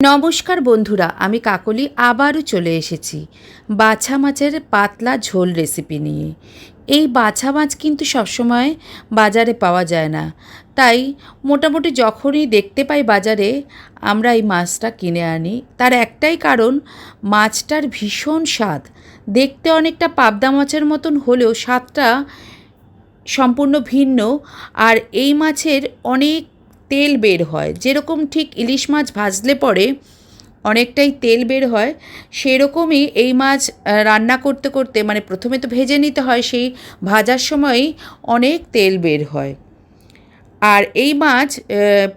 নমস্কার বন্ধুরা, আমি কাকলি আবারও চলে এসেছি বাছা মাছের পাতলা ঝোল রেসিপি নিয়ে। এই বাছা মাছ কিন্তু সবসময় বাজারে পাওয়া যায় না। তাই মোটামুটি যখনই দেখতে পাই বাজারে, আমরা এই মাছটা কিনে আনি। তার একটাই কারণ, মাছটার ভীষণ স্বাদ। দেখতে অনেকটা পাবদা মাছের মতন হলেও স্বাদটা সম্পূর্ণ ভিন্ন। আর এই মাছের অনেক তেল বের হয়। যেরকম ঠিক ইলিশ মাছ ভাজলে পরে অনেকটাই তেল বের হয়, সেরকমই এই মাছ রান্না করতে করতে মানে প্রথমে তো ভেজে নিতে হয়, সেই ভাজার সময়ই অনেক তেল বের হয়। আর এই মাছ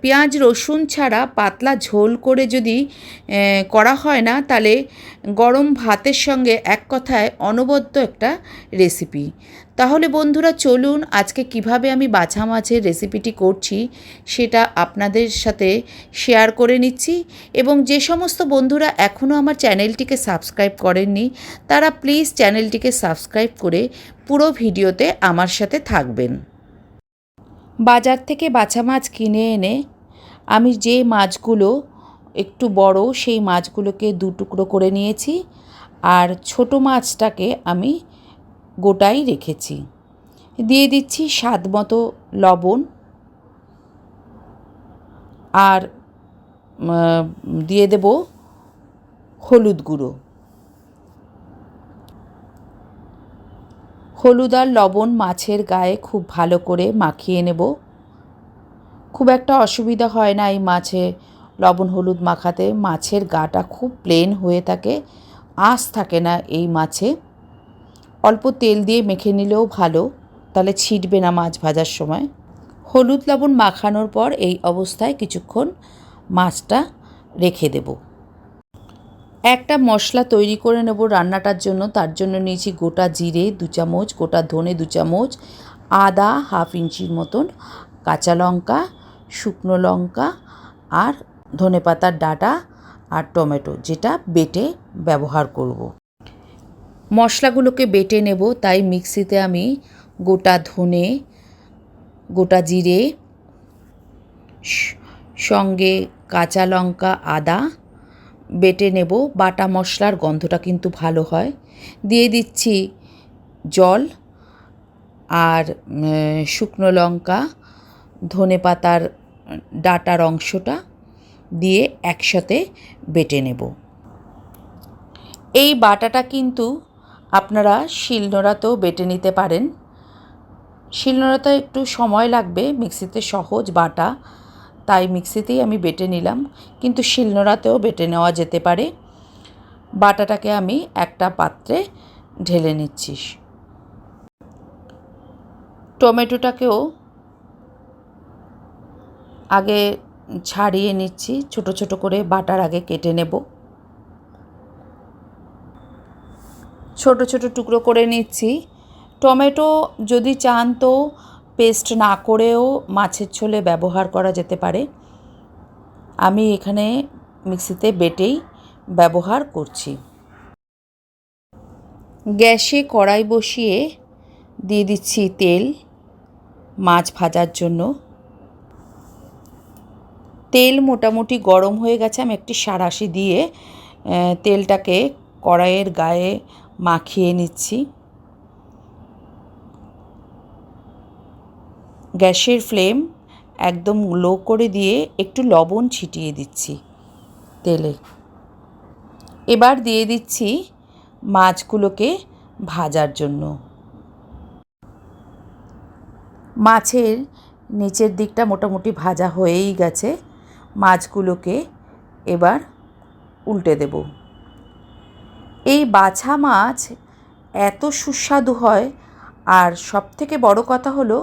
পেঁয়াজ, রসুন ছাড়া পাতলা ঝোল করে যদি করা হয় না, তাহলে গরম ভাতের সঙ্গে এক কথায় অনবদ্য একটা রেসিপি। তাহলে বন্ধুরা চলুন আজকে কীভাবে আমি বাছা মাছের রেসিপিটি করছি, সেটা আপনাদের সাথে শেয়ার করে নিচ্ছি এবং যে সমস্ত বন্ধুরা এখনও আমার চ্যানেলটিকে সাবস্ক্রাইব করেননি, তারা প্লিজ চ্যানেলটিকে সাবস্ক্রাইব করে পুরো ভিডিওতে আমার সাথে থাকবেন। বাজার থেকে বাছা মাছ কিনে এনে আমি যে মাছগুলো একটু বড়, সেই মাছগুলোকে দু টুকরো করে নিয়েছি আর ছোট মাছটাকে আমি গোটাই রেখেছি। দিয়ে দিচ্ছি স্বাদ মতো লবণ আর দিয়ে দেব হলুদ গুঁড়ো। হলুদ আর লবণ মাছের গায়ে খুব ভালো করে মাখিয়ে নেব। খুব একটা অসুবিধা হয় না এই মাছে লবণ হলুদ মাখাতে। মাছের গাটা খুব প্লেন হয়ে থাকে, আঁশ থাকে না এই মাছে। অল্প তেল দিয়ে মেখে নিলেও ভালো, তাহলে ছিটবে না মাছ ভাজার সময়। হলুদ লবণ মাখানোর পর এই অবস্থায় কিছুক্ষণ মাছটা রেখে দেব। একটা মশলা তৈরি করে নেব রান্নাটার জন্য, তার জন্য নিয়েছি গোটা জিরে দু চামচ, গোটা ধনে দু চামচ, আদা হাফ ইঞ্চির মতন, কাঁচা লঙ্কা, শুকনো লঙ্কা আর ধনেপাতার ডাঁটা আর টমেটো, যেটা বেটে ব্যবহার করব। মশলাগুলোকে বেটে নেব, তাই মিক্সিতে আমি গোটা ধনে, গোটা জিরে সঙ্গে কাঁচা লঙ্কা, আদা বেটে নেব, বাটা মশলার গন্ধটা কিন্তু ভালো হয়। দিয়ে দিচ্ছি জল আর শুকনো লঙ্কা, ধনে পাতার ডাটার অংশটা দিয়ে একসাথে বেটে নেব। এই বাটাটা কিন্তু আপনারা শিলনোড়াতেও বেটে নিতে পারেন। শিলনোড়াতে একটু সময় লাগবে, মিক্সিতে সহজ বাটা তাই মিক্সিতেই আমি বেটে নিলাম, কিন্তু শিলনোড়াতেও বেটে নেওয়া যেতে পারে। বাটাটাকে আমি একটা পাত্রে ঢেলে নিচ্ছি। টমেটোটাকেও আগে ছাড়িয়ে নিচ্ছি, ছোট ছোট করে বাটার আগে কেটে নেব। ছোট ছোট টুকরো করে নিচ্ছি। টমেটো যদি চান তো পেস্ট না করেও মাছের ঝোলে ব্যবহার করা যেতে পারে। আমি এখানে মিক্সিতে বেটেই ব্যবহার করছি। গ্যাসে কড়াই বসিয়ে দিয়ে দিচ্ছি তেল মাছ ভাজার জন্য। তেল মোটামুটি গরম হয়ে গেছে, আমি একটি সাঁড়াশি দিয়ে তেলটাকে কড়াইয়ের গায়ে মাখিয়ে নিচ্ছি। গ্যাসের ফ্লেম একদম লো করে দিয়ে একটু লবণ ছিটিয়ে দিচ্ছি তেলে। এবার দিয়ে দিচ্ছি মাছগুলোকে ভাজার জন্য। মাছের নিচের দিকটা মোটামুটি ভাজা হয়েই গেছে। মাছগুলোকে এবার উল্টে দেব। এই বাছা মাছ এত সুস্বাদু হয়, আর সবথেকে বড় কথা হলো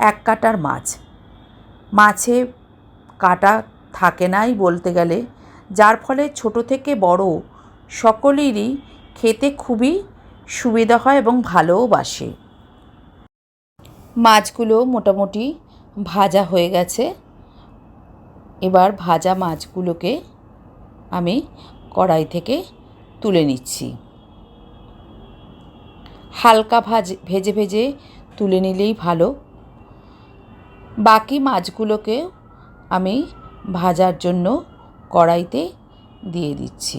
এক কাটার মাছ। মাছে কাটা থাকে নাই বলতে গেলে, যার ফলে ছোট থেকে বড় সকলেরই খেতে খুবই সুবিধা হয় এবং ভালোও বাসে। মাছগুলো মোটামুটি ভাজা হয়ে গেছে। এবার ভাজা মাছগুলোকে আমি কড়াই থেকে তুলে নিচ্ছি। হালকা ভাজ, ভেজে ভেজে তুলে নিলেই ভালো। বাকি মাছগুলোকে আমি ভাজার জন্য কড়াইতে দিয়ে দিচ্ছি।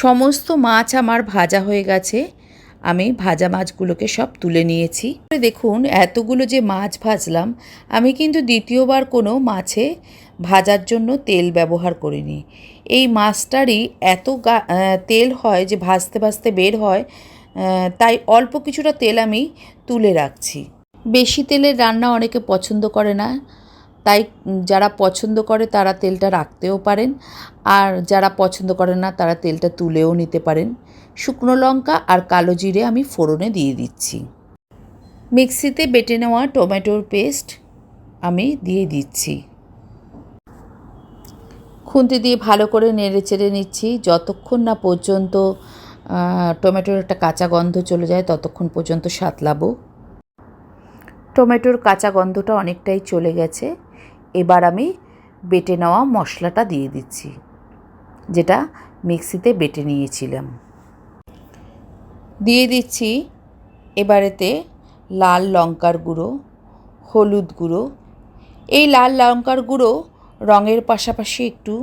সমস্ত মাছ আমার ভাজা হয়ে গেছে। আমি ভাজা মাছগুলোকে সব তুলে নিয়েছি। দেখুন, এতগুলো যে মাছ ভাজলাম, আমি কিন্তু দ্বিতীয়বার কোনো মাছে ভাজার জন্য তেল ব্যবহার করিনি। এই মাছটারই এত তেল হয় যে ভাজতে ভাজতে বের হয় তাই অল্প কিছুটা তেল আমি তুলে রাখছি। বেশি তেলের রান্না অনেকে পছন্দ করে না। তাই যারা পছন্দ করে তারা তেলটা রাখতেও পারেন। আর যারা পছন্দ করে না তারা তেলটা তুলেও নিতে পারেন। শুকনো লঙ্কা আর কালো জিরে আমি ফোড়নে দিয়ে দিচ্ছি। মিক্সিতে বেটে নেওয়া টমেটোর পেস্ট আমি দিয়ে দিচ্ছি। খুন্তি দিয়ে ভালো করে নেড়ে চেড়ে নিচ্ছি। যতক্ষণ না পর্যন্ত টমেটোর একটা কাঁচা গন্ধ চলে যায়, ততক্ষণ পর্যন্ত সাতলাবো। টমেটোর কাঁচা গন্ধটা অনেকটাই চলে গেছে। এবার আমি বেটে নেওয়া মশলাটা দিয়ে দিচ্ছি, যেটা মিক্সিতে বেটে নিয়েছিলাম। দিয়ে দিচ্ছি এবারেতে লাল লঙ্কার গুঁড়ো, হলুদ গুঁড়ো। এই লাল লঙ্কার গুঁড়ো রঙের পাশাপাশি একটু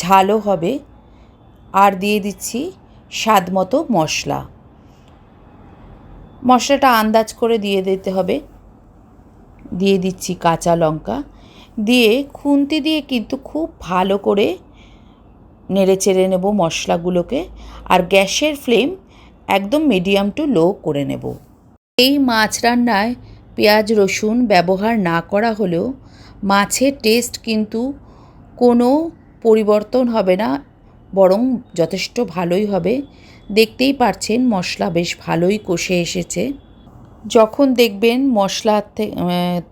ঝালও হবে। আর দিয়ে দিচ্ছি স্বাদ মতো মশলা। মশলাটা আন্দাজ করে দিয়ে দিতে হবে। দিয়ে দিচ্ছি কাঁচা লঙ্কা। দিয়ে খুন্তি দিয়ে কিন্তু খুব ভালো করে নেড়ে চেড়ে নেব মশলাগুলোকে আর গ্যাসের ফ্লেম একদম মিডিয়াম টু লো করে নেব। এই মাছ রান্নায় পেঁয়াজ, রসুন ব্যবহার না করা হলেও মাছের টেস্ট কিন্তু কোনো পরিবর্তন হবে না, বরং যথেষ্ট ভালোই হবে। দেখতেই পারছেন মশলা বেশ ভালোই কষে এসেছে। যখন দেখবেন মশলা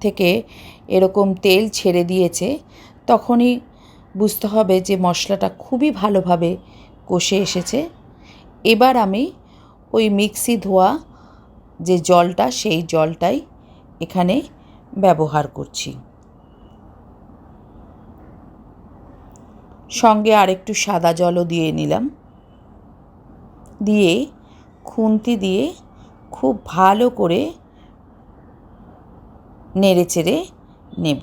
থেকে এরকম তেল ছেড়ে দিয়েছে, তখনই বুঝতে হবে যে মশলাটা খুবই ভালোভাবে কষে এসেছে। এবার আমি ওই মিক্সি ধোয়া যে জলটা, সেই জলটাই এখানে ব্যবহার করছি। সঙ্গে আরেকটু সাদা জলও দিয়ে নিলাম। দিয়ে খুন্তি দিয়ে খুব ভালো করে নেড়ে চেড়ে নেব।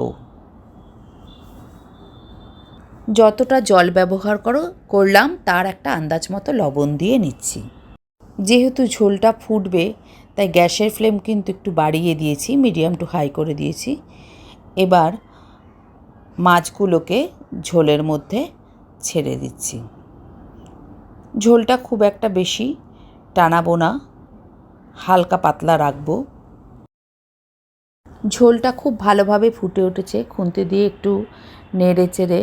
যতটা জল ব্যবহার করো, করলাম, তার একটা আন্দাজ মতো লবণ দিয়ে নিচ্ছি। যেহেতু ঝোলটা ফুটবে, তাই গ্যাসের ফ্লেম কিন্তু একটু বাড়িয়ে দিয়েছি, মিডিয়াম টু হাই করে দিয়েছি। এবার মাছগুলোকে ঝোলের মধ্যে ছেড়ে দিচ্ছি। ঝোলটা খুব একটা বেশি টানাবো না। হালকা পাতলা রাখব। ঝোলটা খুব ভালোভাবে ফুটে উঠেছে। খুন্তি দিয়ে একটু নেড়ে চেড়ে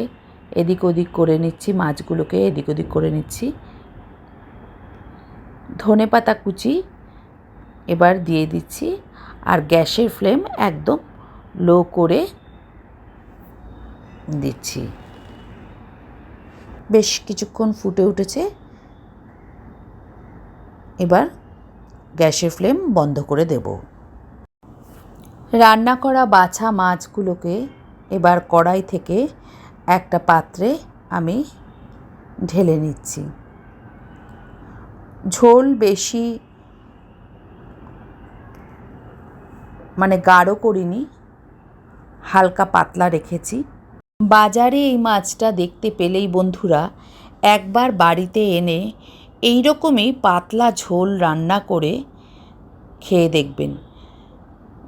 এদিক ওদিক করে নিচ্ছি, মাছগুলোকে এদিক ওদিক করে নিচ্ছি। ধনে পাতা কুচি এবার দিয়ে দিচ্ছি আর গ্যাসের ফ্লেম একদম লো করে দিচ্ছি। বেশ কিছুক্ষণ ফুটে উঠেছে। এবার গ্যাসের ফ্লেম বন্ধ করে দেব। রান্না করা বাছা মাছগুলোকে এবার কড়াই থেকে একটা পাত্রে আমি ঢেলে নিচ্ছি। ঝোল বেশি মানে গাঢ় করিনি, হালকা পাতলা রেখেছি। বাজারে এই মাছটা দেখতে পেলেই বন্ধুরা, একবার বাড়িতে এনে এই রকমই পাতলা ঝোল রান্না করে খেয়ে দেখবেন।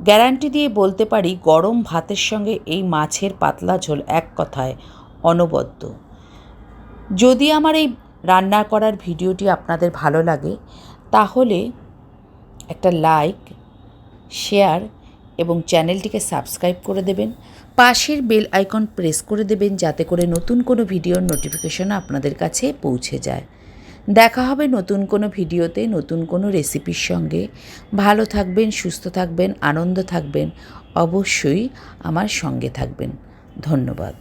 গ্যারান্টি দিয়ে বলতে পারি, গরম ভাতের সঙ্গে এই মাছের পাতলা ঝোল এক কথায় অনবদ্য। যদি আমার এই রান্না করার ভিডিওটি আপনাদের ভালো লাগে, তাহলে একটা লাইক, শেয়ার এবং চ্যানেলটিকে সাবস্ক্রাইব করে দেবেন। পাশের বেল আইকন প্রেস করে দেবেন যাতে করে নতুন কোনো ভিডিওর নোটিফিকেশন আপনাদের কাছে পৌঁছে যায়। দেখা হবে নতুন কোনো ভিডিওতে, নতুন কোনো রেসিপির সঙ্গে। ভালো থাকবেন, সুস্থ থাকবেন, আনন্দ থাকবেন, অবশ্যই আমার সঙ্গে থাকবেন। ধন্যবাদ।